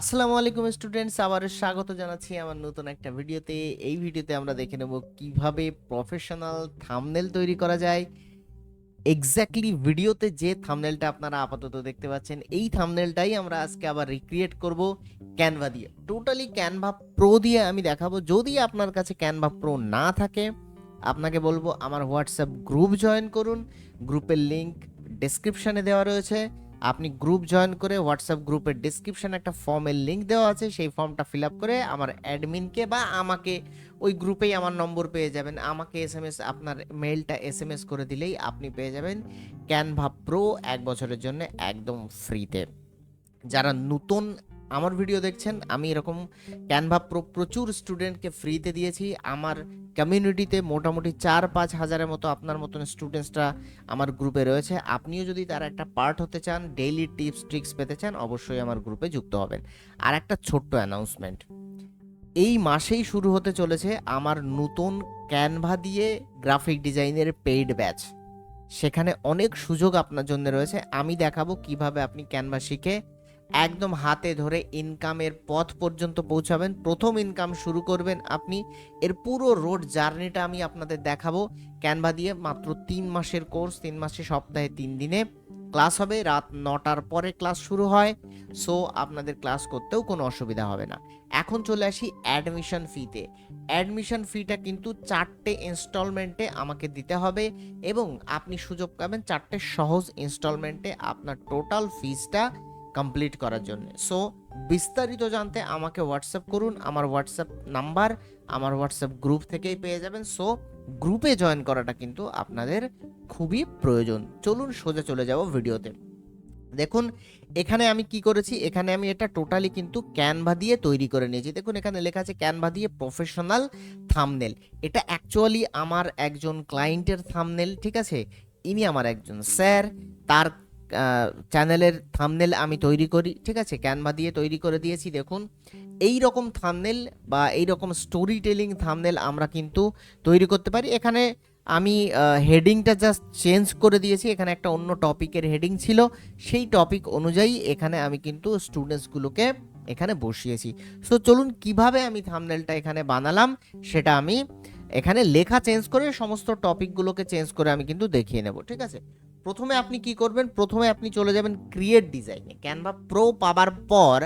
আসসালামু আলাইকুম স্টুডেন্টস, আবার স্বাগত জানাচ্ছি আমার নতুন একটা ভিডিওতে। এই ভিডিওতে আমরা দেখে নেব কীভাবে প্রফেশনাল থামনেল তৈরি করা যায়। এক্স্যাক্টলি ভিডিওতে যে থামনেলটা আপনারা আপাতত দেখতে পাচ্ছেন, এই থামনেলটাই আমরা আজকে আবার রিক্রিয়েট করব ক্যানভা দিয়ে। টোটালি ক্যানভা প্রো দিয়ে আমি দেখাবো। যদি আপনার কাছে ক্যানভা প্রো না থাকে, আপনাকে বলব আমার হোয়াটসঅ্যাপ গ্রুপ জয়েন করুন। গ্রুপের লিংক ডেসক্রিপশনে দেওয়া রয়েছে। আপনি গ্রুপ জয়েন করে হোয়াটসঅ্যাপ গ্রুপের ডিসক্রিপশানে একটা ফর্মের লিঙ্ক দেওয়া আছে, সেই ফর্মটা ফিল আপ করে আমার অ্যাডমিনকে বা আমাকে ওই গ্রুপেই আমার নম্বর পেয়ে যাবেন। আমাকে এস এম এস আপনার মেইলটা এস এম এস করে দিলেই আপনি পেয়ে যাবেন ক্যানভা প্রো এক বছরের জন্য একদম ফ্রিতে যারা নতুন আমার ভিডিও দেখছেন, আমি এরকম ক্যানভা প্রো প্রচুর স্টুডেন্টকে ফ্রিতে দিয়েছি। আমার কমিউনিটিতে মোটামুটি চার পাঁচ হাজারের মতো আপনার মতন স্টুডেন্টসরা আমার গ্রুপে রয়েছে। আপনিও যদি তার একটা পার্ট হতে চান ডেইলি টিপস ট্রিক্স পেতে চান, অবশ্যই আমার গ্রুপে যুক্ত হবেন। আর একটা ছোট্ট অ্যানাউন্সমেন্ট এই মাসেই শুরু হতে চলেছে আমার নতুন ক্যানভা দিয়ে গ্রাফিক ডিজাইনের পেইড ব্যাচ সেখানে অনেক সুযোগ আপনার জন্য রয়েছে। আমি দেখাবো কীভাবে আপনি ক্যানভা শিখে একদম হাতে ধরে ইনকামের পথ পর্যন্ত পৌঁছাবেন। প্রথম ইনকাম শুরু করবেন আপনি। এর পুরো রোড জার্নিটা আমি আপনাদের দেখাবো। ক্যানভা দিয়ে মাত্র তিন মাসের কোর্স তিন মাসে সপ্তাহে তিন দিনে। ক্লাস হবে রাত নটার পরে ক্লাস শুরু হয়। সো আপনাদের ক্লাস করতেও কোনো অসুবিধা হবে না। এখন চলে আসি অ্যাডমিশন ফিতে অ্যাডমিশন ফিটা কিন্তু চারটে ইনস্টলমেন্টে আমাকে দিতে হবে এবং আপনি সুযোগ পাবেন চারটে সহজ ইনস্টলমেন্টে আপনার টোটাল ফিজটা কমপ্লিট করার জন্য। সো বিস্তারিত জানতে আমাকে হোয়াটসঅ্যাপ করুন, আমার হোয়াটসঅ্যাপ নাম্বার আমার হোয়াটসঅ্যাপ গ্রুপ থেকেই পেয়ে যাবেন। সো গ্রুপে জয়েন করাটা কিন্তু আপনাদের খুবই প্রয়োজন। চলুন সোজা চলে যাব ভিডিওতে। দেখুন, এখানে আমি কি করেছি, এখানে আমি এটা টোটালি কিন্তু ক্যানভা দিয়ে তৈরি করে নিয়েছি। দেখুন, এখানে লেখা আছে ক্যানভা দিয়ে প্রফেশনাল থামনেল এটা অ্যাকচুয়ালি আমার একজন ক্লায়েন্টের থামনেল ঠিক আছে? ইনি আমার একজন স্যার তার চ্যানেলের থামনেল আমি তৈরি করি, ঠিক আছে? ক্যানভা দিয়ে তৈরি করে দিয়েছি, দেখুন। এই রকম থামনেল বা এই রকম স্টোরি টেলিং থামনেল আমরা কিন্তু তৈরি করতে পারি। এখানে আমি হেডিংটা জাস্ট চেঞ্জ করে দিয়েছি। এখানে একটা অন্য টপিকের হেডিং ছিল। সেই টপিক অনুযায়ী এখানে আমি কিন্তু স্টুডেন্টসগুলোকে এখানে বসিয়েছি। সো চলুন কীভাবে আমি থামনেলটা এখানে বানালাম, সেটা আমি এখানে লেখা চেঞ্জ করে সমস্ত টপিকগুলোকে চেঞ্জ করে আমি কিন্তু দেখিয়ে নেব, ঠিক আছে? প্রথমে আপনি কি করবেন? প্রথমে আপনি চলে যাবেন ক্রিয়েট ডিজাইনে ক্যানভা প্রো পাবার পর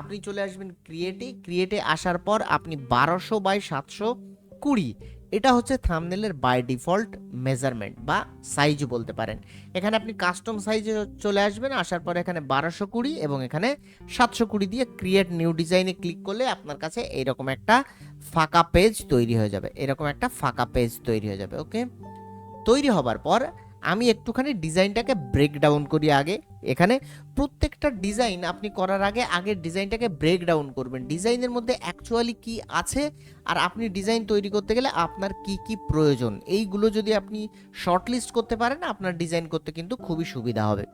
আপনি চলে আসবেন ক্রিয়েটে ক্রিয়েটে আসার পর আপনি বারোশো বাই সাতশো কুড়ি। এটা হচ্ছে থামনেলের বাই ডিফল্ট মেজারমেন্ট বা সাইজ বলতে পারেন। এখানে আপনি কাস্টম সাইজে চলে আসবেন, আসার পর এখানে বারোশো কুড়ি এবং এখানে সাতশো কুড়ি দিয়ে ক্রিয়েট নিউ ডিজাইনে ক্লিক করলে আপনার কাছে এইরকম একটা ফাঁকা পেজ তৈরি হয়ে যাবে। এরকম একটা ফাঁকা পেজ তৈরি হয়ে যাবে ওকে তৈরি হবার পর আমি একটুখানি ডিজাইনটাকে ব্রেক ডাউন করি আগে। এখানে প্রত্যেকটা ডিজাইন আপনি করার আগে আগে ডিজাইনটাকে ব্রেক ডাউন করবেন। ডিজাইনের মধ্যে অ্যাকচুয়ালি কি আছে আর আপনি ডিজাইন তৈরি করতে গেলে আপনার কি কি প্রয়োজন? এইগুলো যদি আপনি শর্টলিস্ট করতে পারেন, আপনার ডিজাইন করতে কিন্তু খুবই সুবিধা হবে।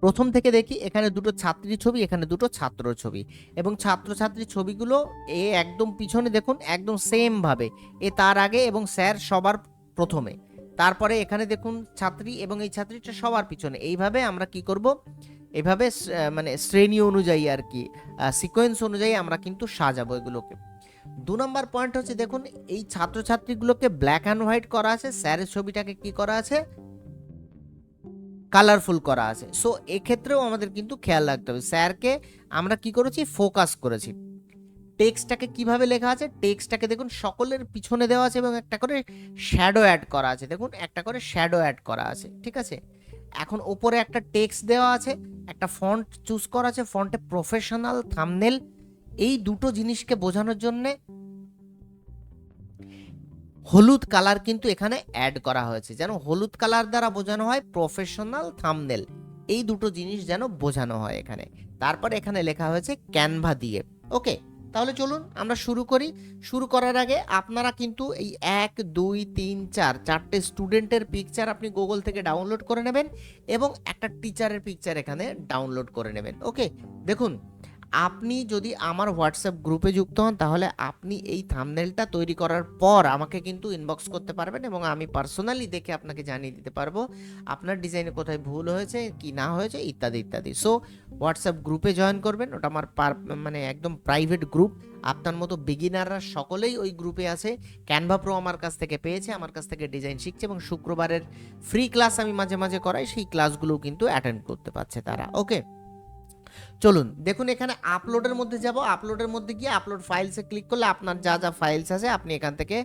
প্রথম থেকে দেখি এখানে দুটো ছাত্রী ছবি, এখানে দুটো ছাত্র ছবি। এবং ছাত্রছাত্রী ছবিগুলো এ একদম পিছনে দেখুন, একদম সেম ভাবে। এ তার আগে এবং স্যার সবার প্রথমে। তারপরে এখানে দেখুন ছাত্রী এবং এই ছাত্রীটা সবার পিছনে। এইভাবে আমরা কি করব? এভাবে মানে শ্রেণি অনুযায়ী আর কি সিকোয়েন্স অনুযায়ী আমরা কিন্তু সাজাবো এগুলোকে। দু নম্বর পয়েন্ট হচ্ছে দেখুন এই ছাত্রছাত্রীগুলোকে ব্ল্যাক অ্যান্ড হোয়াইট করা আছে স্যারের ছবিটাকে কি করা আছে? কালারফুল করা আছে। সো এক্ষেত্রেও আমাদের কিন্তু খেয়াল রাখতে হবে। স্যারকে আমরা কি করেছি? ফোকাস করেছি। টেক্সটটাকে কীভাবে লেখা আছে? টেক্সটটাকে দেখুন, সকলের পিছনে দেওয়া আছে এবং একটা করে শ্যাডো অ্যাড করা আছে। দেখুন, একটা করে শ্যাডো অ্যাড করা আছে, ঠিক আছে? এখন ওপরে একটা টেক্সট দেওয়া আছে, একটা ফন্ট চুজ করা আছে ফন্টে প্রফেশনাল থামনেল এই দুটো জিনিসকে বোঝানোর জন্যে হলুদ কালার কিন্তু এখানে অ্যাড করা হয়েছে। যেন হলুদ কালার দ্বারা বোঝানো হয় প্রফেশনাল থামনেল এই দুটো জিনিস যেন বোঝানো হয় এখানে। তারপর এখানে লেখা হয়েছে ক্যানভা দিয়ে। ওকে তাহলে চলুন আমরা শুরু করি। শুরু করার আগে আপনারা কিন্তু এই এক, দুই, তিন, চার, চারটে স্টুডেন্টের পিকচার আপনি গুগল থেকে ডাউনলোড করে নেবেন এবং একটা টিচারের পিকচার এখানে ডাউনলোড করে নেবেন। ওকে দেখুন আপনি যদি আমার হোয়াটসঅ্যাপ গ্রুপে যুক্ত হন, তাহলে আপনি এই থামনেলটা তৈরি করার পর আমাকে কিন্তু ইনবক্স করতে পারবেন এবং আমি পার্সোনালি দেখে আপনাকে জানিয়ে দিতে পারব আপনার ডিজাইনে কোথায় ভুল হয়েছে, কি না হয়েছে, ইত্যাদি ইত্যাদি। সো হোয়াটসঅ্যাপ গ্রুপে জয়েন করবেন, ওটা আমার মানে একদম প্রাইভেট গ্রুপ আপনার মতো বিগিনাররা সকলেই ওই গ্রুপে আছে। ক্যানভা প্রো আমার কাছ থেকে পেয়েছে, আমার কাছ থেকে ডিজাইন শিখছে এবং শুক্রবারের ফ্রি ক্লাস আমি মাঝে মাঝে করাই, সেই ক্লাসগুলো কিন্তু অ্যাটেন্ড করতে পারছে তারা। ওকে চলুন, দেখুন এখানে আপলোডের মধ্যে যাব আপলোডের মধ্যে গিয়ে আপলোড ফাইলসে ক্লিক করলে আপনার যা যা ফাইলস আছে আপনি এখান থেকে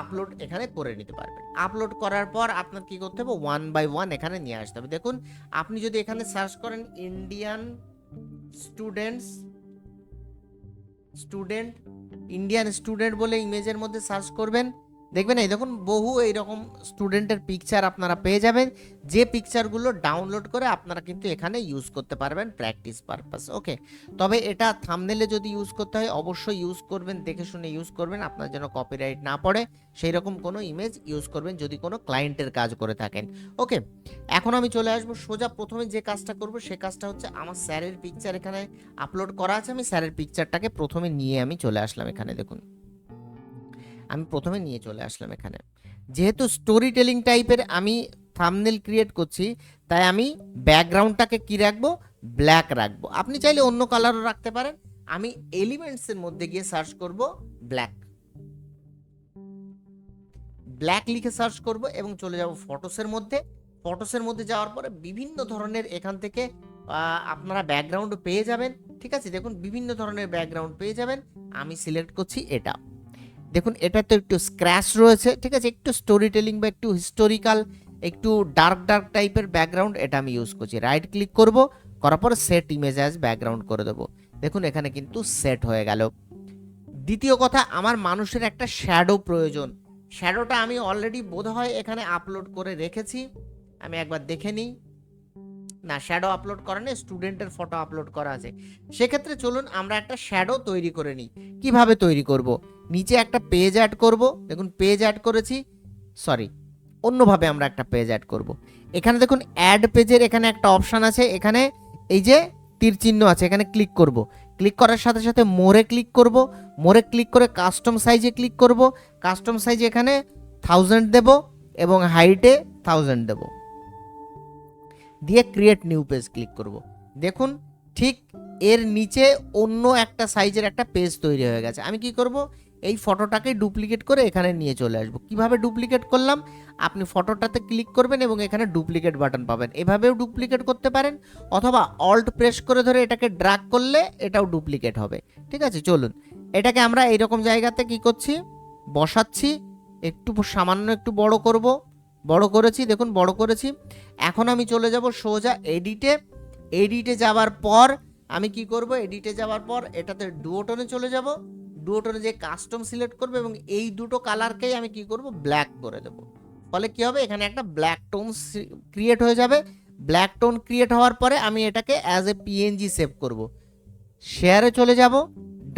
আপলোড এখানে করে নিতে পারবেন। আপলোড করার পর আপনার কি করতে হবে? ওয়ান বাই ওয়ান এখানে নিয়ে আসতে হবে। দেখুন, আপনি যদি এখানে সার্চ করেন Indian students student Indian student বলে ইমেজের মধ্যে সার্চ করবেন। দেখবেন এই দেখুন, বহু এইরকম স্টুডেন্টের পিকচার আপনারা পেয়ে যাবেন। যে পিকচারগুলো ডাউনলোড করে আপনারা কিন্তু এখানে ইউজ করতে পারবেন প্র্যাকটিস পারপাস ওকে তবে এটা থামনেলে যদি ইউজ করতে হয়, অবশ্যই ইউজ করবেন, দেখে শুনে ইউজ করবেন, আপনার যেন কপিরাইট না পড়ে। সেই রকম কোনো ইমেজ ইউজ করবেন যদি কোনো ক্লায়েন্টের কাজ করে থাকেন ওকে এখন আমি চলে আসব, সোজা প্রথমে যে কাজটা করব, সে কাজটা হচ্ছে আমার স্যারের পিকচার এখানে আপলোড করা আছে। আমি স্যারের পিকচারটাকে প্রথমে নিয়ে আমি চলে আসলাম এখানে, দেখুন। আমি প্রথমে নিয়ে চলে আসলাম এখানে। যেহেতু স্টোরি টেলিং টাইপের আমি থামনেল ক্রিয়েট করছি, তাই আমি ব্যাকগ্রাউন্ডটাকে কি রাখব? ব্ল্যাক রাখব। আপনি চাইলে অন্য কালারও রাখতে পারেন। আমি এলিমেন্টসের মধ্যে গিয়ে সার্চ করব ব্ল্যাক ব্ল্যাক লিখে সার্চ করব এবং চলে যাব ফটোসের মধ্যে। ফটোসের মধ্যে যাওয়ার পরে বিভিন্ন ধরনের এখান থেকে আপনারা ব্যাকগ্রাউন্ড পেয়ে যাবেন। ঠিক আছে? দেখুন, বিভিন্ন ধরনের ব্যাকগ্রাউন্ড পেয়ে যাবেন। আমি সিলেক্ট করছি এটা। দেখুন, এটা তো একটু স্ক্র্যাচ রয়েছে, ঠিক আছে? একটু স্টোরি টেলিং বা একটু হিস্টোরিক্যাল একটু ডার্ক ডার্ক টাইপের ব্যাকগ্রাউন্ড এটা আমি ইউজ করছি। রাইট ক্লিক করব, করার পর সেট ইমেজ অ্যাজ ব্যাকগ্রাউন্ড করে দেবো। দেখুন, এখানে কিন্তু সেট হয়ে গেল। দ্বিতীয় কথা, আমার মানুষের একটা শ্যাডো প্রয়োজন। শ্যাডোটা আমি অলরেডি বোধ হয় এখানে আপলোড করে রেখেছি। আমি একবার দেখে নিই। না শ্যাডো আপলোড করা নেই স্টুডেন্টের ফটো আপলোড করা আছে। সেক্ষেত্রে চলুন, আমরা একটা শ্যাডো তৈরি করে নিই। কীভাবে তৈরি করব? নিচে একটা পেজ অ্যাড করব। দেখুন পেজ অ্যাড করেছি। সরি অন্যভাবে আমরা একটা পেজ অ্যাড করব। এখানে দেখুন অ্যাড পেজের এখানে একটা অপশান আছে। এখানে এই যে তীর চিহ্ন আছে, এখানে ক্লিক করব। ক্লিক করার সাথে সাথে মোরে ক্লিক করব। মোরে ক্লিক করে কাস্টম সাইজে ক্লিক করব। কাস্টম সাইজ এখানে থাউজেন্ড দেব এবং হাইটে থাউজেন্ড দেব। দিয়ে ক্রিয়েট নিউ পেজ ক্লিক করব। দেখুন, ঠিক এর নিচে অন্য একটা সাইজের একটা পেজ তৈরি হয়ে গেছে। আমি কি করব? এই ফটোটাকে ডুপ্লিকেট করে এখানে নিয়ে চলে আসব। কীভাবে ডুপ্লিকেট করলাম? আপনি ফটোটাতে ক্লিক করবেন এবং এখানে ডুপ্লিকেট বাটন পাবেন। এভাবেও ডুপ্লিকেট করতে পারেন অথবা অল্ট প্রেস করে ধরে এটাকে ড্রাগ করলে এটাও ডুপ্লিকেট হবে। ঠিক আছে? চলুন। এটাকে আমরা এইরকম জায়গাতে কি করছি? বসাচ্ছি। একটু সামান্য একটু বড় করব। বড় করেছি। দেখুন, বড় করেছি। এখন আমি চলে যাব সোজা এডিটে এডিটে যাওয়ার পর আমি কি করব? এডিটে যাওয়ার পর এটাতে ডুয়োটনে চলে যাব। ডুয়োটনে যে কাস্টম সিলেক্ট করবে এবং এই দুটো কালারকেই আমি কি করব? ব্ল্যাক করে দেব। ফলে কি হবে? এখানে একটা ব্ল্যাক টোন ক্রিয়েট হয়ে যাবে। ব্ল্যাক টোন ক্রিয়েট হওয়ার পরে আমি এটাকে অ্যাজ এ পিএনজি সেভ করব। শেয়ারে চলে যাব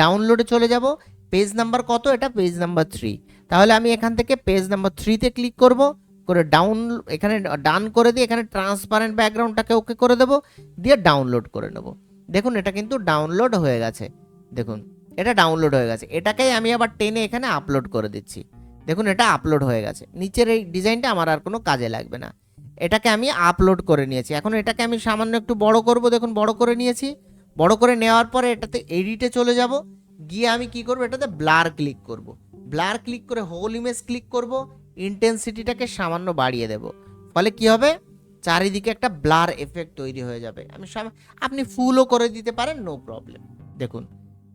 ডাউনলোডে চলে যাব। পেজ নাম্বার কত? এটা পেজ নাম্বার থ্রি তাহলে আমি এখান থেকে পেজ নাম্বার থ্রিতে ক্লিক করব, করে ডাউন এখানে ডান করে দিয়ে এখানে ট্রান্সপারেন্ট ব্যাকগ্রাউন্ডটাকে ওকে করে দেব, দিয়ে ডাউনলোড করে নেব। দেখুন, এটা কিন্তু ডাউনলোড হয়ে গেছে। দেখুন। এটা ডাউনলোড হয়ে গেছে। এটাকেই আমি আবার টেনে এখানে আপলোড করে দিচ্ছি। দেখুন, এটা আপলোড হয়ে গেছে। নিচের এই ডিজাইনটা আমার আর কোনো কাজে লাগবে না। এটাকে আমি আপলোড করে নিয়েছি। এখন এটাকে আমি সামান্য একটু বড় করব। দেখুন, বড় করে নিয়েছি। বড় করে নেওয়ার পরে এটাতে এডিটে চলে যাব। গিয়ে আমি কি করব? এটাতে ব্লার ক্লিক করব। ব্লার ক্লিক করে হোল ইমেজ ক্লিক করব। ইন্টেন্সিটিটাকে সামান্য বাড়িয়ে দেব। ফলে কি হবে? চারিদিকে একটা ব্লার এফেক্ট তৈরি হয়ে যাবে। আমি আপনি ফুলও করে দিতে পারেন নো প্রবলেম দেখুন।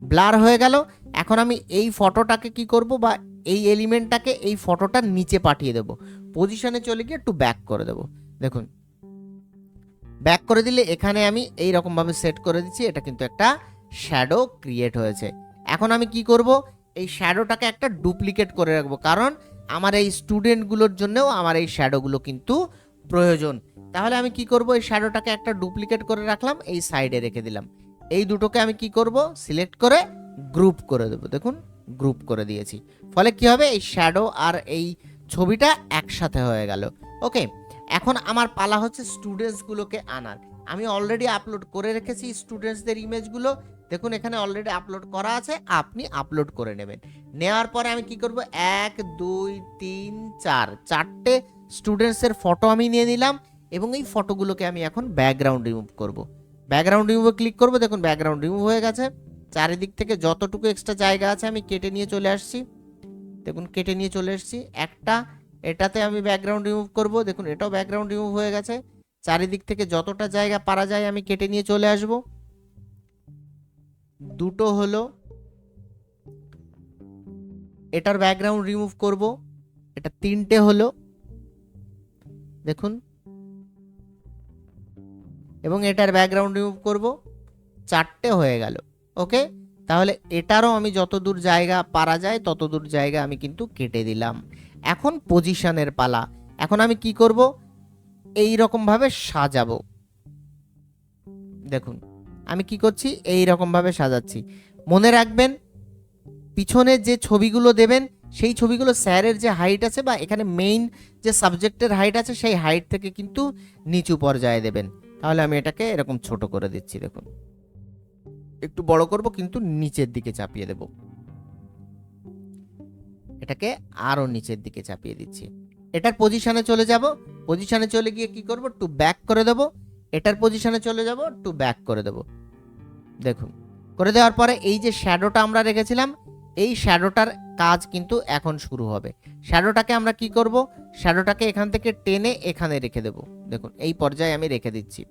ব্লার হয়ে গেল। এখন আমি এই ফটোটাকে কি করব বা এই এলিমেন্টটাকে এই ফটোটার নিচে পাঠিয়ে দেব। পজিশনে চলে গিয়ে একটু ব্যাক করে দেব। দেখুন। ব্যাক করে দিলে এখানে আমি এই রকমভাবে সেট করে দিচ্ছি। এটা কিন্তু একটা শ্যাডো ক্রিয়েট হয়েছে। এখন আমি কি করব? এই শ্যাডোটাকে একটা ডুপ্লিকেট করে রাখব। কারণ আমার এই স্টুডেন্টগুলোর জন্যও আমার এই শ্যাডোগুলো কিন্তু প্রয়োজন। তাহলে আমি কি করব? এই শ্যাডোটাকে একটা ডুপ্লিকেট করে রাখলাম, এই সাইডে রেখে দিলাম। এই দুটোকে আমি কি করব? সিলেক্ট করে গ্রুপ করে দেবো। দেখুন গ্রুপ করে দিয়েছি। ফলে কি হবে? এই শ্যাডো আর এই ছবিটা একসাথে হয়ে গেল। ওকে এখন আমার পালা হচ্ছে স্টুডেন্টসগুলোকে আনার। আমি অলরেডি আপলোড করে রেখেছি স্টুডেন্টসদের ইমেজগুলো দেখুন, এখানে অলরেডি আপলোড করা আছে। আপনি আপলোড করে নেবেন। নেওয়ার পরে আমি কি করব? এক, দুই, তিন, চার, চারটে স্টুডেন্টসের ফটো আমি নিয়ে নিলাম এবং এই ফটোগুলোকে আমি এখন ব্যাকগ্রাউন্ড রিমুভ করব। ব্যাকগ্রাউন্ড রিমুভে ক্লিক করব। দেখুন, ব্যাকগ্রাউন্ড রিমুভ হয়ে গেছে। চারিদিক থেকে যতটুকু এক্সট্রা জায়গা আছে, আমি কেটে নিয়ে চলে আসছি। দেখুন, কেটে নিয়ে চলে এসেছি। একটা, এটাতে আমি ব্যাকগ্রাউন্ড রিমুভ করব। দেখুন, এটাও ব্যাকগ্রাউন্ড রিমুভ হয়ে গেছে। চারিদিক থেকে যতটা জায়গা পারা যায়, আমি কেটে নিয়ে চলে আসব। দুটো হলো, এটার ব্যাকগ্রাউন্ড রিমুভ করব। এটা তিনটে হলো, দেখুন এবং এটার ব্যাকগ্রাউন্ড রিমুভ করব। চারটে হয়ে গেল, ওকে? তাহলে এটারও আমি যত দূর জায়গা পারা যায় তত দূর জায়গা আমি কিন্তু কেটে দিলাম। এখন পজিশনের পালা। এখন আমি কি করব? এই রকম ভাবে সাজাবো। দেখুন, আমি কি করছি? এই রকম ভাবে সাজাচ্ছি। মনে রাখবেন, পিছনে যে ছবিগুলো দেবেন, সেই ছবিগুলো স্যারের যে হাইট আছে বা এখানে মেইন যে সাবজেক্টের হাইট আছে, সেই হাইট থেকে কিন্তু নিচু পর্যায়ে দেবেন। তাহলে আমি এটাকে এরকম ছোট করে দিচ্ছি, দেখুন। একটু বড় করব, কিন্তু নিচের দিকে চাপিয়ে দেব। এটাকে আরও নিচের দিকে চাপিয়ে দিচ্ছি। এটার পজিশনে চলে যাব। পজিশনে চলে গিয়ে কি করব? টু ব্যাক করে দেব। এটার পজিশনে চলে যাব টু ব্যাক করে দেব। দেখুন, করে দেওয়ার পরে এই যে শ্যাডোটা আমরা রেখেছিলাম এই শ্যাডোটার কাজ কিন্তু এখন শুরু হবে। শ্যাডোটাকে আমরা কি করব? শ্যাডোটাকে এখান থেকে টেনে এখানে রেখে দেব। দেখুন, এই পর্যায়ে আমি রেখে দিচ্ছি।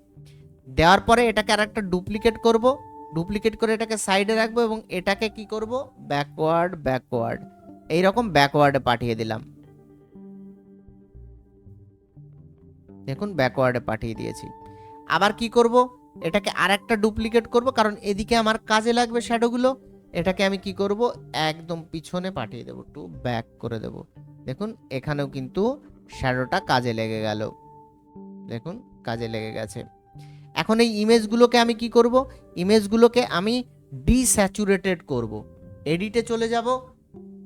দেওয়ার পরে এটাকে আর একটা ডুপ্লিকেট করব। ডুপ্লিকেট করে এটাকে সাইডে রাখব এবং এটাকে কি করব? ব্যাকওয়ার্ড ব্যাকওয়ার্ড এই রকম ব্যাকওয়ার্ডে পাঠিয়ে দিলাম। দেখুন ব্যাকওয়ার্ডে পাঠিয়ে দিয়েছি। আবার কি করব? এটাকে আর একটা ডুপ্লিকেট করব, কারণ এদিকে আমার কাজে লাগবে শ্যাডোগুলো এটাকে আমি কি করব? একদম পিছনে পাঠিয়ে দেব টু ব্যাক করে দেব। দেখুন, এখানেও কিন্তু শ্যাডোটা কাজে লেগে গেল। দেখুন, কাজে লেগে গেছে। এখন এই ইমেজগুলোকে আমি কি করব? ইমেজগুলোকে আমি ডিস্যাচুরেটেড করব। এডিটে চলে যাব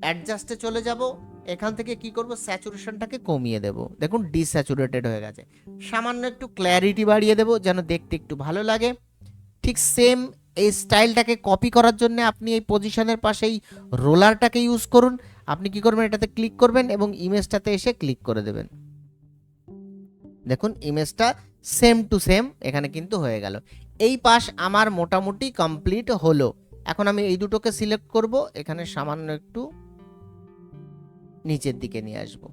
অ্যাডজাস্টে চলে যাব, এখান থেকে কি করব? স্যাচুরেশনটাকে কমিয়ে দেব। দেখুন ডিস্যাচুরেটেড হয়ে গেছে। সামান্য একটু ক্ল্যারিটি বাড়িয়ে দেব, যেন দেখতে একটু ভালো লাগে। ঠিক সেম এই স্টাইলটাকে কপি করার জন্য আপনি এই পজিশনের পাশেই রোলারটাকে ইউজ করুন। আপনি কি করবেন? এটাতে ক্লিক করবেন এবং ইমেজটাতে এসে ক্লিক করে দেবেন। দেখুন ইমেজটা সেম টু সেম এখানে কিন্তু হয়ে গেল। এই পাশ আমার মোটামুটি কমপ্লিট হলো। এখন আমি এই দুটোকে সিলেক্ট করব। এখানে সামান্য একটু নিচের দিকে নিয়ে আসব।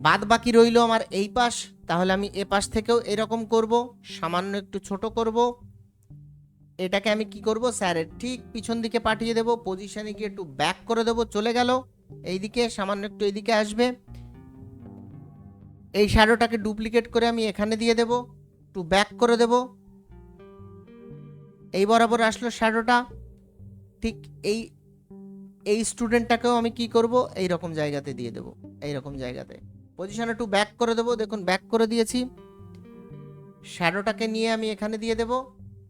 বাদ বাকি রইল আমার এই পাশ। তাহলে আমি এ পাশ থেকেও এরকম করব। সামান্য একটু ছোট করব। এটাকে আমি কি করব? স্যারের ঠিক পিছন দিকে পাঠিয়ে দেব পজিশনে গিয়ে একটু ব্যাক করে দেব, চলে গেল। এইদিকে, সামান্য একটু এইদিকে আসবে। এই শ্যাডোটাকে ডুপ্লিকেট করে আমি এখানে দিয়ে দেব, একটু ব্যাক করে দেব। এই বরাবর আসলো শ্যাডোটা ঠিক এই এই স্টুডেন্টটাকেও আমি কি করব? এই রকম জায়গাতে দিয়ে দেব এই রকম জায়গাতে। পজিশনে একটু ব্যাক করে দেব, দেখুন ব্যাক করে দিয়েছি। শ্যাডোটাকে নিয়ে আমি এখানে দিয়ে দেব।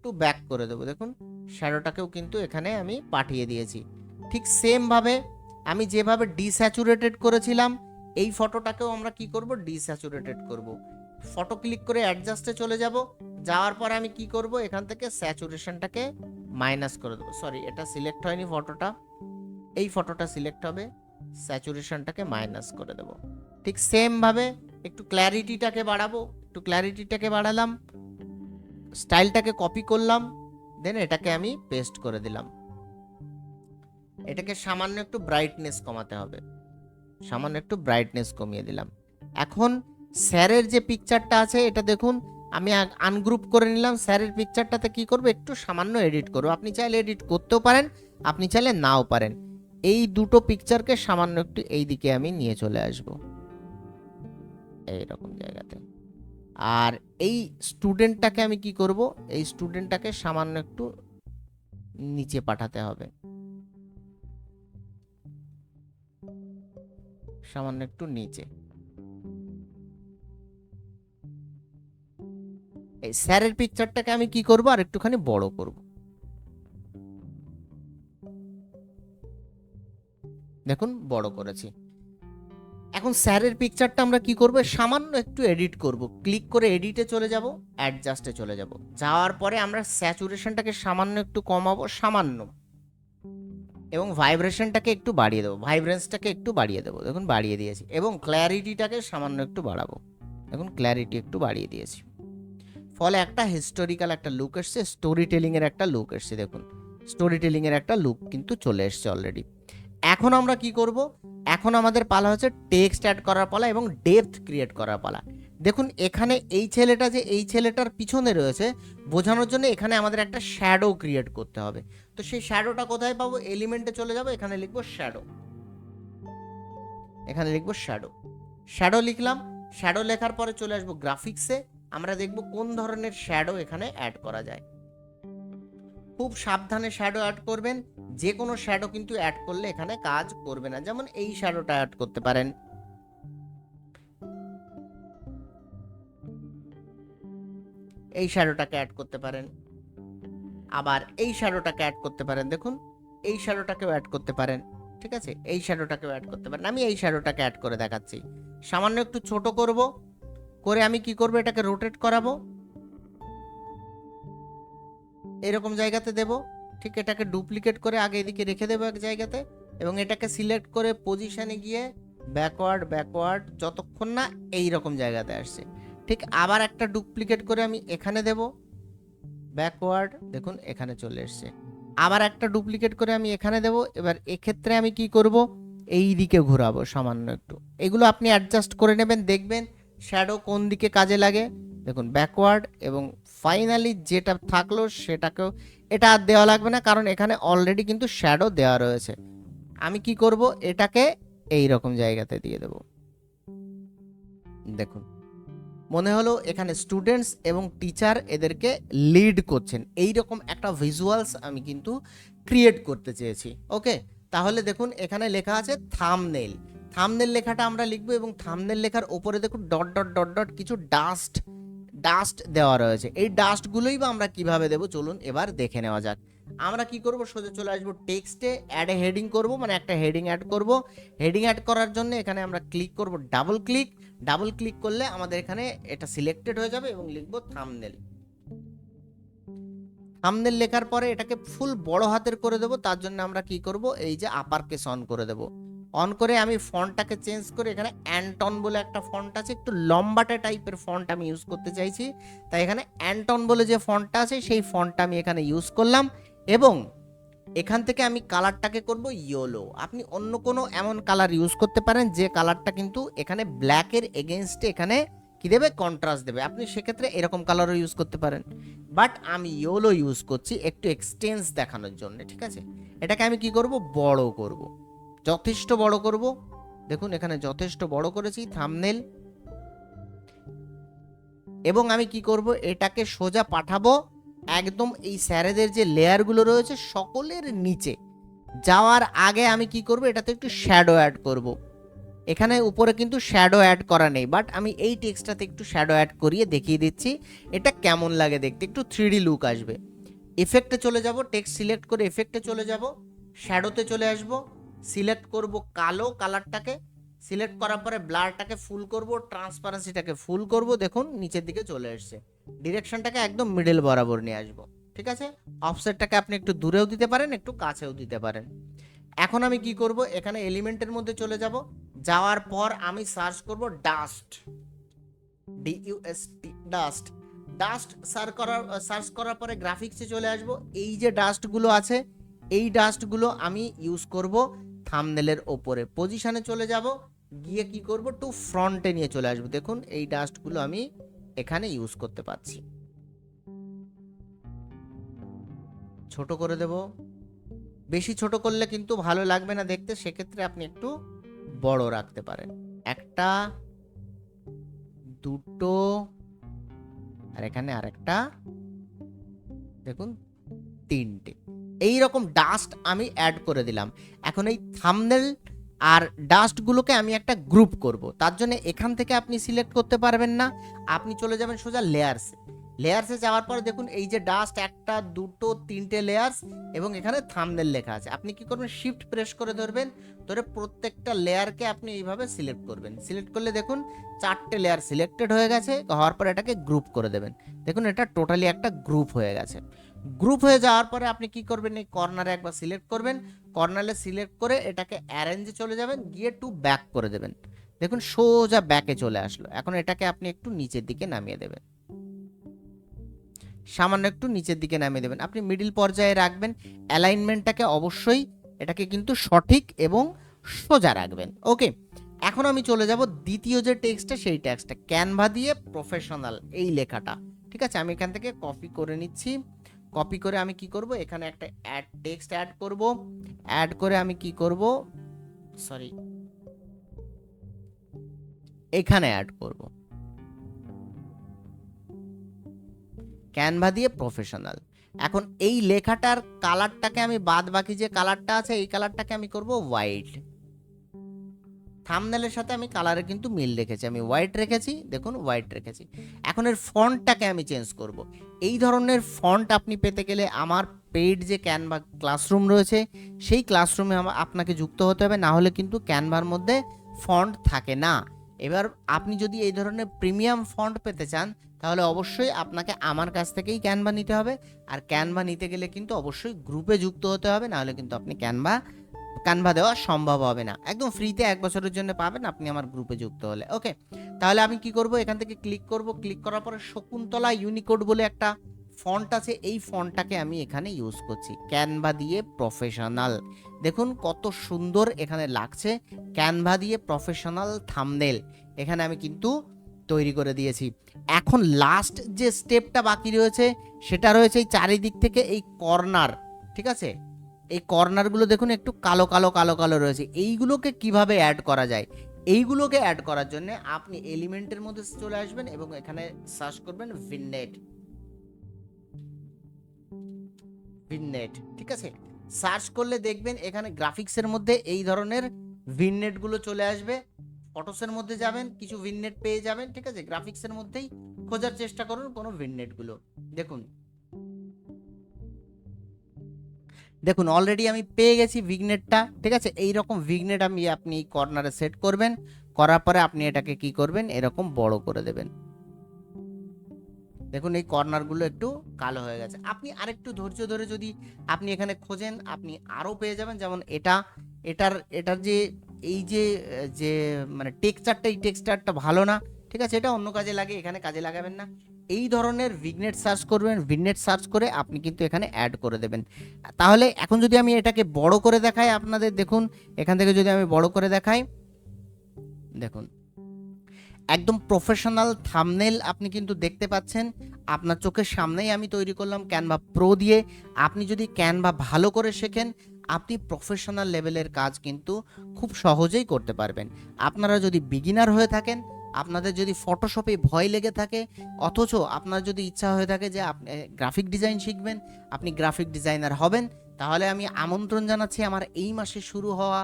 টু ব্যাক করে দেবো। দেখুন শ্যাডোটাকেও কিন্তু এখানে আমি পাঠিয়ে দিয়েছি। ঠিক সেম ভাবে আমি যেভাবে ডিস্যাচুরেটেড করেছিলাম, এই ফটোটাকেও আমরা কি করব? ডিস্যাচুরেটেড করব। ফটো ক্লিক করে অ্যাডজাস্টে চলে যাব। যাওয়ার পরে আমি কি করব? এখান থেকে স্যাচুরেশনটাকে মাইনাস করে দেবো। সরি এটা সিলেক্ট হয়নি ফটোটা এই ফটোটা সিলেক্ট হবে স্যাচুরেশনটাকে মাইনাস করে দেব। ঠিক সেম ভাবে একটু ক্ল্যারিটিটাকে বাড়াবো। একটু ক্ল্যারিটিটাকে বাড়ালাম। স্টাইলটাকে কপি করলাম দেন এটাকে আমি পেস্ট করে দিলাম। এটাকে সামান্য একটু ব্রাইটনেস কমাতে হবে। সামান্য একটু ব্রাইটনেস কমিয়ে দিলাম। এখন স্যারের যে পিকচারটা আছে, এটা দেখুন, আমি আনগ্রুপ করে নিলাম। স্যারের পিকচারটাতে কি করব? একটু সামান্য এডিট করব। আপনি চাইলে এডিট করতেও পারেন, আপনি চাইলে নাও পারেন। এই দুটো পিকচারকে সামান্য একটু এই দিকে আমি নিয়ে চলে আসব। এই রকম জায়গাতে। আর এই স্টুডেন্টটাকে আমি কি করব? এই স্টুডেন্টটাকে সামান্য একটু নিচে পাঠাতে হবে। সামান্য একটু নিচে। এই স্যারের পিকচারটাকে আমি কি করব? আর একটুখানি বড় করব। দেখুন, বড় করেছি। এখন স্যারের পিকচারটা আমরা কি করব? সামান্য একটু এডিট করব। ক্লিক করে এডিটে চলে যাব অ্যাডজাস্টে চলে যাব। যাওয়ার পরে আমরা স্যাচুরেশনটাকে সামান্য একটু কমাবো, সামান্য। এবং ভাইব্রেশনটাকে একটু বাড়িয়ে দেবো। ভাইব্রেন্সটাকে একটু বাড়িয়ে দেবো। দেখুন, বাড়িয়ে দিয়েছি। এবং ক্ল্যারিটিটাকে সামান্য একটু বাড়াবো। দেখুন ক্ল্যারিটি একটু বাড়িয়ে দিয়েছি। ফলে একটা হিস্টোরিক্যাল একটা লুক এসছে স্টোরি টেলিংয়ের একটা লুক এসছে। দেখুন স্টোরি টেলিংয়ের একটা লুক কিন্তু চলে এসছে অলরেডি এখন আমরা কি করব? এখন আমাদের পালা হচ্ছে টেক্সট অ্যাড করার পালা এবং ডেপথ ক্রিয়েট করার পালা। দেখুন, এখানে এই ছেলেটা যে এই ছেলেটার পিছনে রয়েছে, বোঝানোর জন্য এখানে আমাদের একটা শ্যাডো ক্রিয়েট করতে হবে। তো সেই শ্যাডোটা কোথায় পাবো? এলিমেন্টে চলে যাব, এখানে লিখব শ্যাডো এখানে লিখব শ্যাডো শ্যাডো লিখলাম শ্যাডো লেখার পরে চলে আসব গ্রাফিক্সে আমরা দেখব কোন ধরনের শ্যাডো এখানে অ্যাড করা যায়। খুব সাবধানে শ্যাডো অ্যাড করবেন। যে কোনো শ্যাডো কিন্তু অ্যাড করলে এখানে কাজ করবে না। যেমন এই শ্যাডোটা অ্যাড করতে পারেন। এই শ্যাডোটাকে অ্যাড করতে পারেন। আবার এই শ্যাডোটাকে অ্যাড করতে পারেন। দেখুন, এই শ্যাডোটাকেও অ্যাড করতে পারেন। ঠিক আছে? এই শ্যাডোটাকেও অ্যাড করতে পারেন। আমি এই শ্যাডোটাকে অ্যাড করে দেখাচ্ছি। সামান্য একটু ছোট করব। করে আমি কি করব? এটাকে রোটেট করাবো। এরকম জায়গাতে দেব। ঠিক এটাকে ডুপ্লিকেট করে আগে এদিকে রেখে দেবো এক জায়গাতে এবং এটাকে সিলেক্ট করে পজিশনে গিয়ে ব্যাকওয়ার্ড ব্যাকওয়ার্ড যতক্ষণ না এই রকম জায়গাতে আসছে। ঠিক আবার একটা ডুপ্লিকেট করে আমি এখানে দেব। ব্যাকওয়ার্ড দেখুন এখানে চলে এসছে। আবার একটা ডুপ্লিকেট করে আমি এখানে দেব। এবার এক্ষেত্রে আমি কি করব? এই দিকে ঘোরাবো সামান্য একটু। এগুলো আপনি অ্যাডজাস্ট করে নেবেন, দেখবেন শ্যাডো কোন দিকে কাজে লাগে। দেখুন ব্যাকওয়ার্ড এবং ফাইনালি যেটা থাকল সেটাকেও এটা আর দেওয়া লাগবে না, কারণ এখানে অলরেডি কিন্তু শ্যাডো দেওয়া রয়েছে। আমি কি করব? এটাকে এই রকম জায়গাতে দিয়ে দেব। দেখুন, মনে হলো এখানে স্টুডেন্টস এবং টিচার এদেরকে লিড করছেন। এই রকম একটা ভিজুয়ালস আমি কিন্তু ক্রিয়েট করতে চেয়েছি। ওকে তাহলে দেখুন, এখানে লেখা আছে থামনেল থামনেল লেখাটা আমরা লিখব এবং থামনেল লেখার ওপরে দেখুন ডট ডট ডট ডট কিছু ডাস্ট ডাস্ট দেওয়া রয়েছে। এই ডাস্টগুলোই বা আমরা কীভাবে দেবো? চলুন এবার দেখে নেওয়া যাক। আমরা কি করব? সোজা চলে আসব টেক্সটে অ্যাড হেডিং করব মানে একটা হেডিং অ্যাড করব। হেডিং অ্যাড করার জন্য এখানে আমরা ক্লিক করব ডাবল ক্লিক ডাবল ক্লিক করলে আমাদের এখানে এটা সিলেক্টেড হয়ে যাবে এবং লিখব থামনেল থামনেল লেখার পরে এটাকে ফুল বড় হাতের করে দেবো। তার জন্য আমরা কি করব? এই যে আপার কেস অন করে দেবো। অন করে আমি ফন্টটাকে চেঞ্জ করে এখানে অ্যান্টন বলে একটা ফন্ট আছে, একটু লম্বাটে টাইপের ফন্ট আমি ইউজ করতে চাইছি। তাই এখানে অ্যান্টন বলে যে ফন্টটা আছে, সেই ফন্টটা আমি এখানে ইউজ করলাম এবং এখান থেকে আমি কালারটাকে করব ইয়েলো আপনি অন্য কোনো এমন কালার ইউজ করতে পারেন, যে কালারটা কিন্তু এখানে ব্ল্যাকের এগেনস্টে এখানে কি দেবে? কন্ট্রাস্ট দেবে। আপনি সেক্ষেত্রে এরকম কালারও ইউজ করতে পারেন। বাট আমি ইয়েলো ইউজ করছি একটু এক্সটেন্স দেখানোর জন্য, ঠিক আছে? এটাকে আমি কি করব? বড় করব। যথেষ্ট বড় করব? দেখুন, এখানে যথেষ্ট বড় করেছি থামনেল এবং আমি কি করব? এটাকে সোজা পাঠাবো একদম এই স্যারেদের যে লেয়ারগুলো রয়েছে সকলের নিচে। যাওয়ার আগে আমি কি করব? এটাতে একটু শ্যাডো অ্যাড করব। এখানে উপরে কিন্তু শ্যাডো অ্যাড করা নেই বাট আমি এই টেক্সটাতে একটু শ্যাডো অ্যাড করিয়ে দেখিয়ে দিচ্ছি, এটা কেমন লাগে দেখতে। একটু থ্রি লুক আসবে। এফেক্টে চলে যাব টেক্সট সিলেক্ট করে এফেক্টে চলে যাব শ্যাডোতে চলে আসব। সিলেক্ট করব কালো কালারটাকে, সিলেক্ট করার পরে ব্লারটাকে ফুল করব, ট্রান্সপারেন্সিটাকে ফুল করব, দেখুন নিচের দিকে চলে এসছে। ডিরেকশনটাকে একদম মিডল বরাবর নিয়ে আসব, ঠিক আছে? অফসেটটাকে আপনি একটু দূরেও দিতে পারেন, একটু কাছেও দিতে পারেন। এখন আমি কি করব? এখানে এলিমেন্টের মধ্যে চলে যাব, যাওয়ার পর আমি সার্চ করব dust D U S T dust. Dust search করার সার্চ করার পরে গ্রাফিক্সে চলে আসব, এই যে ডাস্টগুলো আছে, এই ডাস্টগুলো আমি ইউজ করব থামনেলের ওপরে। পজিশনে চলে যাব, গিয়ে কি করব? টু ফ্রন্টে নিয়ে চলে আসব। দেখুন, এই ডাস্টগুলো আমি এখানে ইউজ করতে পারছি। ছোট করে দেব। বেশি ছোট করলে কিন্তু ভালো লাগবে না দেখতে, সেক্ষেত্রে আপনি একটু বড় রাখতে পারেন। একটা, দুটো, আর এখানে আরেকটা, দেখুন, তিনটে। এই রকম ডাস্ট আমি অ্যাড করে দিলাম। এখন এই থামনেল আর ডাস্টগুলোকে আমি একটা গ্রুপ করব। তার জন্য এখান থেকে আপনি সিলেক্ট করতে পারবেন না। আপনি চলে যাবেন সোজা লেয়ার্সে লেয়ার্সে যাওয়ার পরে দেখুন, এই যে ডাস্ট একটা, দুটো, তিনটে লেয়ার্স এবং এখানে থামনেল লেখা আছে। আপনি কি করবেন? শিফট প্রেস করে ধরবেন, ধরে প্রত্যেকটা লেয়ারকে আপনি এইভাবে সিলেক্ট করবেন। সিলেক্ট করলে দেখুন, চারটে লেয়ার সিলেক্টেড হয়ে গেছে, হওয়ার পরে এটাকে গ্রুপ করে দেবেন। দেখুন, এটা টোটালি একটা গ্রুপ হয়ে গেছে। গ্রুপ হয়ে যাওয়ার পরে আপনি কি করবেন? এই কর্নারে একবার সিলেক্ট করবেন। কর্নারে সিলেক্ট করে এটাকে অ্যারেঞ্জে চলে যাবেন, গিয়ে টু ব্যাক করে দেবেন। দেখুন, সোজা ব্যাকে চলে আসলো। এখন এটাকে আপনি একটু নিচের দিকে নামিয়ে দেবেন। সামান্য একটু নিচের দিকে নামিয়ে দেবেন। আপনি মিডিল পর্যায়ে রাখবেন অ্যালাইনমেন্টটাকে অবশ্যই এটাকে কিন্তু সঠিক এবং সোজা রাখবেন। ওকে এখন আমি চলে যাব দ্বিতীয় যে টেক্সটটা সেই টেক্সটটা ক্যানভা দিয়ে প্রফেশনাল এই লেখাটা। ঠিক আছে? আমি এখান থেকে কপি করে নিচ্ছি। কপি করে আমি কি করব? এখানে একটা অ্যাড টেক্সট অ্যাড করব। অ্যাড করে আমি কি করব? সরি এখানে অ্যাড করব। ক্যানভা দিয়ে প্রফেশনাল। এখন এই লেখাটার কালারটাকে আমি বাদ বাকি যে কালারটা আছে, এই কালারটাকে আমি করব হোয়াইট। থামনেলের সাথে আমি কালারে কিন্তু মিল রেখেছি। আমি হোয়াইট রেখেছি, দেখুন হোয়াইট রেখেছি। এখন এর ফন্টটাকে আমি চেঞ্জ করব। এই ধরনের ফন্ট আপনি পেতে গেলে আমার পেইড যে ক্যানভা ক্লাসরুম রয়েছে, সেই ক্লাসরুমে আপনাকে যুক্ত হতে হবে। না হলে কিন্তু ক্যানভার মধ্যে ফন্ট থাকে না। এবার আপনি যদি এই ধরনের প্রিমিয়াম ফন্ট পেতে চান, তাহলে অবশ্যই আপনাকে আমার কাছ থেকেই ক্যানভা নিতে হবে। আর ক্যানভা নিতে গেলে কিন্তু অবশ্যই গ্রুপে যুক্ত হতে হবে নাহলে কিন্তু আপনি ক্যানভা ক্যানভা দেওয়া সম্ভব হবে না। একদম ফ্রিতে এক বছরের জন্য পাবেন, আপনি আমার গ্রুপে যুক্ত হলে। ওকে তাহলে আমি কি করব? এখান থেকে ক্লিক করব। ক্লিক করার পরে শকুন্তলা ইউনিকোড বলে একটা ফন্ট আছে, এই ফন্টটাকে আমি এখানে ইউজ করছি। ক্যানভা দিয়ে প্রফেশনাল দেখুন কত সুন্দর এখানে লাগছে। ক্যানভা দিয়ে প্রফেশনাল থামনেল এখানে আমি কিন্তু তৈরি করে দিয়েছি। এখন লাস্ট যে স্টেপটা বাকি রয়েছে, সেটা রয়েছে এই চারিদিক থেকে এই কর্নার ঠিক আছে? এই কর্নারগুলো দেখুন একটু কালো কালো কালো কালো রয়েছে। এইগুলোকে কীভাবে অ্যাড করা যায়? এইগুলোকে অ্যাড করার জন্য আপনি এলিমেন্টের মধ্যে চলে আসবেন এবং এখানে সার্চ করবেন ভিননেট ভিননেট, ঠিক আছে? সার্চ করলে দেখবেন এখানে গ্রাফিক্সের মধ্যে এই ধরনের ভিননেটগুলো চলে আসবে। ফটোসের মধ্যে যাবেন, কিছু ভিননেট পেয়ে যাবেন, ঠিক আছে? গ্রাফিক্সের মধ্যেই খোঁজার চেষ্টা করুন কোনো ভিননেটগুলো দেখুন। দেখুন অলরেডি আমি পেয়ে গেছি ভিগনেটটা ঠিক আছে? এই রকম ভিগনেট আমি, আপনি কর্নারে সেট করবেন। করার পরে আপনি এটাকে কি করবেন? এরকম বড় করে দেবেন। দেখুন এই কর্নারগুলো একটু কালো হয়ে গেছে। আপনি আরেকটু ধৈর্য ধরে যদি আপনি এখানে খোঁজেন, আপনি আরও পেয়ে যাবেন। যেমন এটা, এটার এটার যে, এই যে যে মানে টেক্সচারটা এই টেক্সচারটা ভালো না, ঠিক আছে? এটা অন্য কাজে লাগে, এখানে কাজে লাগাবেন না। এই ধরনের ভিগনেট সার্চ করবেন ভিগনেট সার্চ করে আপনি কিন্তু এখানে অ্যাড করে দেবেন। তাহলে এখন যদি আমি এটাকে বড় করে দেখাই আপনাদের, দেখুন, এখান থেকে যদি আমি বড় করে দেখাই, দেখুন। একদম প্রফেশনাল থামনেল আপনি কিন্তু দেখতে পাচ্ছেন। আপনার চোখের সামনেই আমি তৈরি করলাম ক্যানভা প্রো দিয়ে। আপনি যদি ক্যানভা ভালো করে শেখেন, আপনি প্রফেশনাল লেভেলের কাজ কিন্তু খুব সহজেই করতে পারবেন। আপনারা যদি বিগিনার হয়ে থাকেন, আপনাদের যদি ফটোশপে ভয় লেগে থাকে, অথচ আপনার যদি ইচ্ছা হয়ে থাকে যে আপনি গ্রাফিক ডিজাইন শিখবেন, আপনি গ্রাফিক ডিজাইনার হবেন তাহলে আমি আমন্ত্রণ জানাচ্ছি আমার এই মাসে শুরু হওয়া,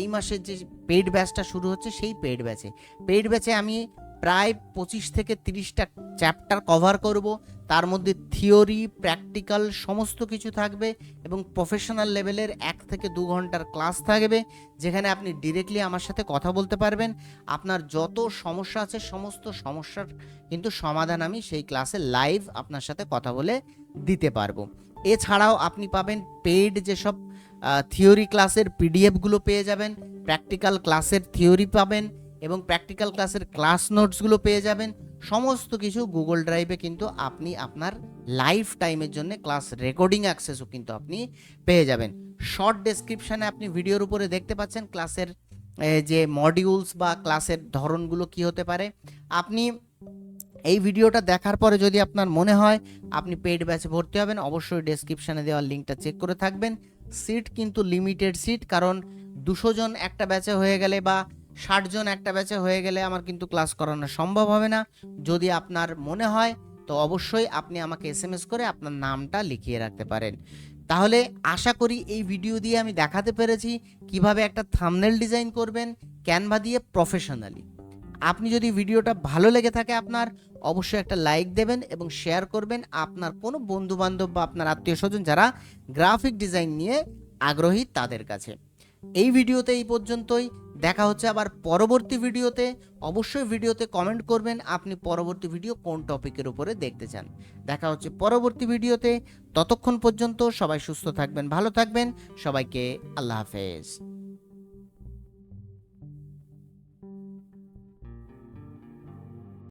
এই মাসের যে পেইড ব্যাচটা শুরু হচ্ছে সেই পেইড ব্যাচে। পেইড ব্যাচে আমি প্রায় পঁচিশ থেকে তিরিশটা চ্যাপ্টার কভার করব। তার মধ্যে থিওরি, প্র্যাকটিক্যাল সমস্ত কিছু থাকবে এবং প্রফেশনাল লেভেলের এক থেকে দু ঘণ্টার ক্লাস থাকবে, যেখানে আপনি ডিরেক্টলি আমার সাথে কথা বলতে পারবেন। আপনার যত সমস্যা আছে, সমস্ত সমস্যার কিন্তু সমাধান আমি সেই ক্লাসে লাইভ আপনার সাথে কথা বলে দিতে পারব। এছাড়াও আপনি পাবেন পেইড যেসব থিওরি ক্লাসের পিডিএফগুলো পেয়ে যাবেন প্র্যাকটিক্যাল ক্লাসের থিওরি পাবেন এবং প্র্যাকটিক্যাল ক্লাসের ক্লাস নোটসগুলো পেয়ে যাবেন। সমস্ত কিছু গুগল ড্রাইভে কিন্তু আপনি আপনার লাইফ টাইমের জন্য ক্লাস রেকর্ডিং অ্যাক্সেসও কিন্তু আপনি পেয়ে যাবেন। শর্ট ডেসক্রিপশানে আপনি ভিডিওর উপরে দেখতে পাচ্ছেন ক্লাসের যে মডিউলস বা ক্লাসের ধরনগুলো কি হতে পারে। আপনি এই ভিডিওটা দেখার পরে যদি আপনার মনে হয় আপনি পেইড ব্যাচে ভর্তি হবেন, অবশ্যই ডেসক্রিপশানে দেওয়া লিঙ্কটা চেক করে থাকবেন। সিট কিন্তু লিমিটেড সিট কারণ দুশো জন একটা ব্যাচে হয়ে গেলে বা ষাট জন একটা ব্যাচে হয়ে গেলে আমার কিন্তু ক্লাস করানো সম্ভব হবে না। যদি আপনার মনে হয়, তো অবশ্যই আপনি আমাকে এস করে আপনার নামটা লিখিয়ে রাখতে পারেন। তাহলে আশা করি এই ভিডিও দিয়ে আমি দেখাতে পেরেছি কীভাবে একটা থামনেল ডিজাইন করবেন ক্যানভা দিয়ে প্রফেশনালি আপনি যদি ভিডিওটা ভালো লেগে থাকে আপনার, অবশ্যই একটা লাইক দেবেন এবং শেয়ার করবেন আপনার কোনো বন্ধু বান্ধব বা আপনার আত্মীয় স্বজন যারা গ্রাফিক ডিজাইন নিয়ে আগ্রহী তাদের কাছে। এই ভিডিওতে এই পর্যন্তই। দেখা হচ্ছে আবার পরবর্তী ভিডিওতে। অবশ্যই ভিডিওতে কমেন্ট করবেন আপনি পরবর্তী ভিডিও কোন টপিকের উপরে দেখতে চান। দেখা হচ্ছে পরবর্তী ভিডিওতে। ততক্ষণ পর্যন্ত সবাই সুস্থ থাকবেন, ভালো থাকবেন। সবাইকে আল্লাহ হাফেজ।